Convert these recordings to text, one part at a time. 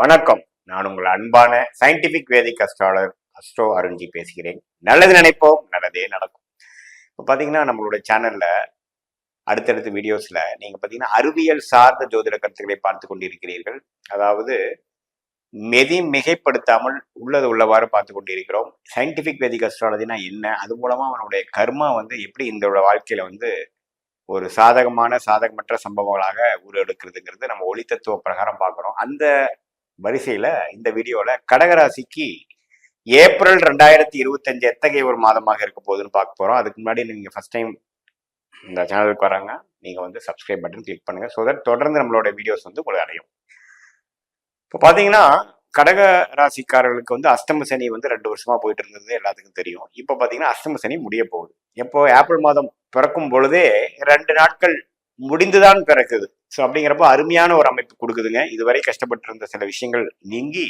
வணக்கம். நான் உங்கள் அன்பான scientific Vedic astrologer astro Arunji பேசுகிறேன். நல்லது நினைப்போம் நல்லதே நடக்கும். இப்போ பார்த்தீங்கன்னா நம்மளோட சேனல்ல அடுத்தடுத்த வீடியோஸ்ல நீங்க பார்த்தீங்கன்னா அறிவியல் சார்ந்த ஜோதிட கருத்துக்களை பார்த்து கொண்டிருக்கிறீர்கள். அதாவது மெதி மிகைப்படுத்தாமல் உள்ளது உள்ளவாறு பார்த்து கொண்டிருக்கிறோம். சயின்டிபிக் வேதிக் அஸ்ட்ராலஜினா என்ன? அது மூலமா அவனுடைய கர்மா வந்து எப்படி இந்த வாழ்க்கையில வந்து ஒரு சாதகமான சாதகமற்ற சம்பவங்களாக உருவெடுக்கிறதுங்கிறது நம்ம ஒளி தத்துவ பிரகாரம் பார்க்குறோம். அந்த வரிசையில இந்த வீடியோல கடகராசிக்கு ஏப்ரல் ரெண்டாயிரத்தி இருபத்தஞ்சு எத்தகைய ஒரு மாதமாக இருக்க போகுதுன்னு பார்க்க போறோம். அதுக்கு முன்னாடி நீங்க ஃபர்ஸ்ட் டைம் இந்த சேனலுக்கு வராங்க நீங்க வந்து சப்ஸ்கிரைப் பட்டன் கிளிக் பண்ணுங்க. ஸோ தட் தொடர்ந்து நம்மளோட வீடியோஸ் வந்து உங்களுக்கு அடையும். இப்போ பார்த்தீங்கன்னா கடக ராசிக்காரர்களுக்கு வந்து அஷ்டம சனி வந்து ரெண்டு வருஷமா போயிட்டு இருந்தது எல்லாத்துக்கும் தெரியும். இப்போ பார்த்தீங்கன்னா அஷ்டம சனி முடிய போகுது. எப்போ? ஏப்ரல் மாதம் பிறக்கும் பொழுதே ரெண்டு நாட்கள் முடிந்துதான் பிறக்குது ஸோ அப்படிங்கிறப்போ அருமையான ஒரு அமைப்பு கொடுக்குதுங்க. இதுவரை கஷ்டப்பட்டு இருந்த சில விஷயங்கள் நீங்கி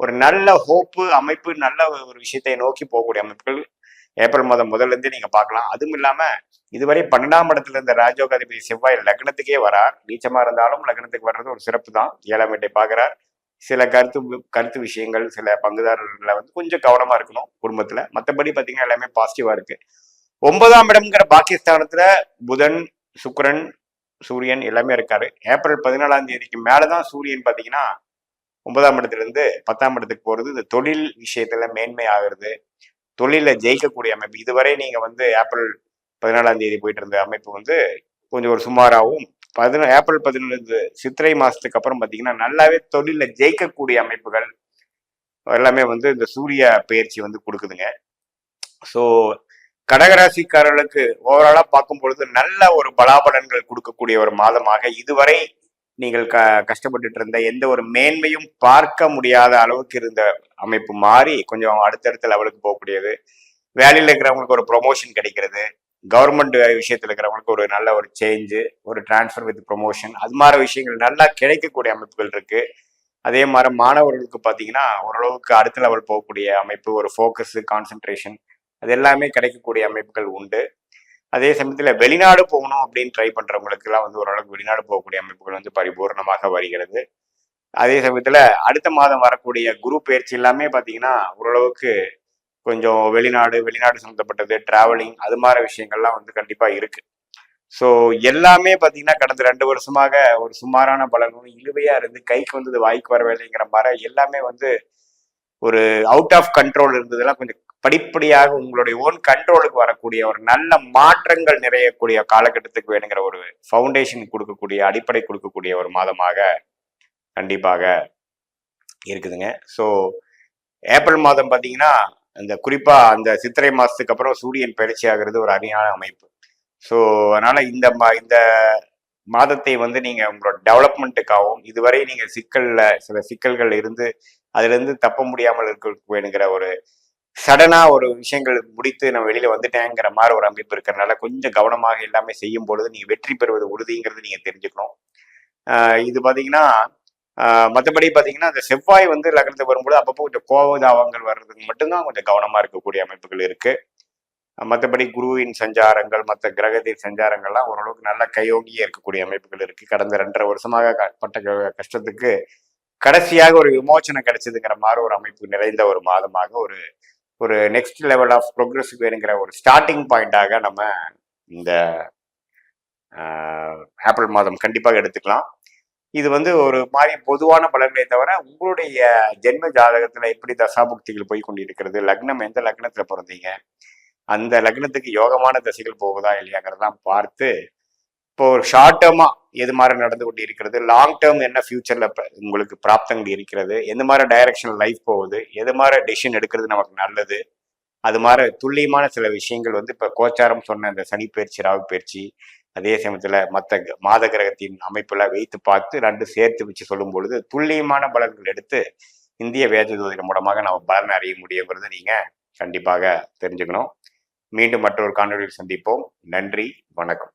ஒரு நல்ல ஹோப்பு அமைப்பு நல்ல ஒரு விஷயத்தை நோக்கி போகக்கூடிய அமைப்புகள் ஏப்ரல் மாதம் முதல்ல இருந்தே நீங்க பார்க்கலாம். அதுவும் இல்லாம இதுவரை பன்னெண்டாம் இடத்துல இருந்த ராஜோகாதிபதி செவ்வாய் லக்னத்துக்கே வரார். நீச்சமா இருந்தாலும் லக்னத்துக்கு வர்றது ஒரு சிறப்பு தான். ஏழாம் வீட்டை பார்க்கிறார். சில கருத்து கருத்து விஷயங்கள் சில பங்குதாரர்களை வந்து கொஞ்சம் கவனமா இருக்கணும் குடும்பத்துல. மற்றபடி பார்த்தீங்கன்னா எல்லாமே பாசிட்டிவா இருக்கு. ஒன்பதாம் இடம்ங்கிற பாகிஸ்தானத்துல புதன் சுக்கரன் சூரியன் எல்லாமே இருக்காரு. ஏப்ரல் பதினாலாம் தேதிக்கு மேலதான் சூரியன் பார்த்தீங்கன்னா ஒன்பதாம் இடத்துலேருந்து பத்தாம் இடத்துக்கு போகிறது இந்த தொழில் விஷயத்துல மேன்மை ஆகிறது. தொழிலில் ஜெயிக்கக்கூடிய அமைப்பு. இதுவரை நீங்கள் வந்து ஏப்ரல் பதினாலாம் தேதி போயிட்டு இருந்த அமைப்பு வந்து கொஞ்சம் ஒரு சுமாராகவும் பதின ஏப்ரல் பதினொன்று சித்திரை மாதத்துக்கு அப்புறம் பார்த்தீங்கன்னா நல்லாவே தொழிலில் ஜெயிக்கக்கூடிய அமைப்புகள் எல்லாமே வந்து இந்த சூரிய பயிற்சி வந்து கொடுக்குதுங்க. ஸோ கடகராசிக்காரர்களுக்கு ஓவராலா பார்க்கும் பொழுது நல்ல ஒரு பலாபலன்கள் கொடுக்கக்கூடிய ஒரு மாதமாக இதுவரை நீங்கள் க கஷ்டப்பட்டுட்டு இருந்த எந்த ஒரு மேன்மையும் பார்க்க முடியாத அளவுக்கு இருந்த அமைப்பு மாறி கொஞ்சம் அடுத்தடுத்த லெவலுக்கு போகக்கூடியது. வேலையில் இருக்கிறவங்களுக்கு ஒரு ப்ரொமோஷன் கிடைக்கிறது. கவர்மெண்ட் விஷயத்துல இருக்கிறவங்களுக்கு ஒரு நல்ல ஒரு சேஞ்சு ஒரு டிரான்ஸ்ஃபர் வித் ப்ரொமோஷன் அது மாதிரி விஷயங்கள் நல்லா கிடைக்கக்கூடிய அமைப்புகள் இருக்கு. அதே மாதிரி மாணவர்களுக்கு பார்த்தீங்கன்னா ஓரளவுக்கு அடுத்த லெவல் போகக்கூடிய அமைப்பு ஒரு ஃபோக்கஸ் கான்சென்ட்ரேஷன் அது எல்லாமே கிடைக்கக்கூடிய அமைப்புகள் உண்டு. அதே சமயத்தில் வெளிநாடு போகணும் அப்படின்னு ட்ரை பண்ணுறவங்களுக்குலாம் வந்து ஓரளவுக்கு வெளிநாடு போகக்கூடிய அமைப்புகள் வந்து பரிபூர்ணமாக வருகிறது. அதே சமயத்தில் அடுத்த மாதம் வரக்கூடிய குரு பயிற்சி எல்லாமே பார்த்தீங்கன்னா ஓரளவுக்கு கொஞ்சம் வெளிநாடு வெளிநாடு சம்மந்தப்பட்டது டிராவலிங் அது மாதிரி விஷயங்கள்லாம் வந்து கண்டிப்பாக இருக்கு. ஸோ எல்லாமே பார்த்தீங்கன்னா கடந்த ரெண்டு வருஷமாக ஒரு சுமாரான பலனும் இழுவையாக இருந்து கைக்கு வந்தது வாய்க்கு வரவில்லைங்கிற மாதிரி எல்லாமே வந்து ஒரு அவுட் ஆஃப் கண்ட்ரோல் இருந்ததெல்லாம் கொஞ்சம் படிப்படியாக உங்களுடைய ஓன் கண்ட்ரோலுக்கு வரக்கூடிய ஒரு நல்ல மாற்றங்கள் நிறையக்கூடிய காலகட்டத்துக்கு வேணுங்கிற ஒரு ஃபவுண்டேஷன் கொடுக்கக்கூடிய அடிப்படை கொடுக்கக்கூடிய ஒரு மாதமாக கண்டிப்பாக இருக்குதுங்க. ஸோ ஏப்ரல் மாதம் பார்த்தீங்கன்னா அந்த குறிப்பாக அந்த சித்திரை மாதத்துக்கு அப்புறம் சூரியன் பயிற்சி ஆகிறது ஒரு அருமையான அமைப்பு. ஸோ அதனால் இந்த மா இந்த மாதத்தை வந்து நீங்கள் உங்களோட டெவலப்மெண்ட்டுக்காகவும் இதுவரை நீங்கள் சிக்கலில் சில சிக்கல்கள் இருந்து அதுலேருந்து தப்ப முடியாமல் இருக்க வேணுங்கிற ஒரு சடனா ஒரு விஷயங்கள் முடித்து நான் வெளியில வந்துட்டேங்கிற மாதிரி ஒரு அமைப்பு இருக்கிறனால கொஞ்சம் கவனமாக எல்லாமே செய்யும் பொழுது நீங்க வெற்றி பெறுவது உறுதிங்கிறது நீங்க தெரிஞ்சுக்கணும். இது பாத்தீங்கன்னா மற்றபடி பார்த்தீங்கன்னா அந்த செவ்வாய் வந்து லக்னத்துக்கு வரும்போது அப்பப்போ கொஞ்சம் கோவதாவங்கள் வர்றதுக்கு மட்டும்தான் கொஞ்சம் கவனமாக இருக்கக்கூடிய அமைப்புகள் இருக்கு. மற்றபடி குருவின் சஞ்சாரங்கள் மற்ற கிரகத்தின் சஞ்சாரங்கள்லாம் ஓரளவுக்கு நல்ல கையோங்கியே இருக்கக்கூடிய அமைப்புகள் இருக்கு. கடந்த ரெண்டரை வருஷமாக பட்ட கஷ்டத்துக்கு கடைசியாக ஒரு விமோச்சனம் கிடைச்சதுங்கிற மாதிரி ஒரு அமைப்பு நிறைந்த ஒரு மாதமாக ஒரு ஒரு நெக்ஸ்ட் லெவல் ஆஃப் ப்ரோக்ரஸ் வேணுங்கிற ஒரு ஸ்டார்டிங் பாயிண்டாக நம்ம இந்த ஏப்ரல் மாதம் கண்டிப்பாக எடுத்துக்கலாம். இது வந்து ஒரு மாதிரி பொதுவான பலன்களை தவிர உங்களுடைய ஜென்ம ஜாதகத்தில் எப்படி தசாபுக்திகள் போய் கொண்டிருக்கிறது லக்னம் எந்த லக்னத்தில் பிறந்தீங்க அந்த லக்னத்துக்கு யோகமான தசைகள் போகுதா இல்லையாங்கிறதெல்லாம் பார்த்து இப்போ ஒரு ஷார்ட் டேர்மா எது மாதிரி நடந்து கொண்டு இருக்கிறது லாங் டேர்ம் என்ன ஃபியூச்சர்ல உங்களுக்கு பிராப்தங்கள் இருக்கிறது? எந்த மாதிரி டைரக்ஷன் லைஃப் போகுது? எது மாதிரி டெசிஷன் எடுக்கிறது நமக்கு நல்லது? அது மாதிரி துல்லியமான சில விஷயங்கள் வந்து இப்போ கோச்சாரம் சொன்ன இந்த சனி பயிற்சி ராகு பயிற்சி அதே சமயத்துல மற்ற மாத கிரகத்தின் அமைப்புல வைத்து பார்த்து ரெண்டு சேர்த்து வச்சு சொல்லும் பொழுது துல்லியமான பலன்கள் எடுத்து இந்திய வேத ஜோதிடம் மூலமாக நம்ம பலன் அறிய முடியுங்கிறத நீங்க கண்டிப்பாக தெரிஞ்சுக்கணும். மீண்டும் மற்றொரு காணொலியில் சந்திப்போம். நன்றி வணக்கம்.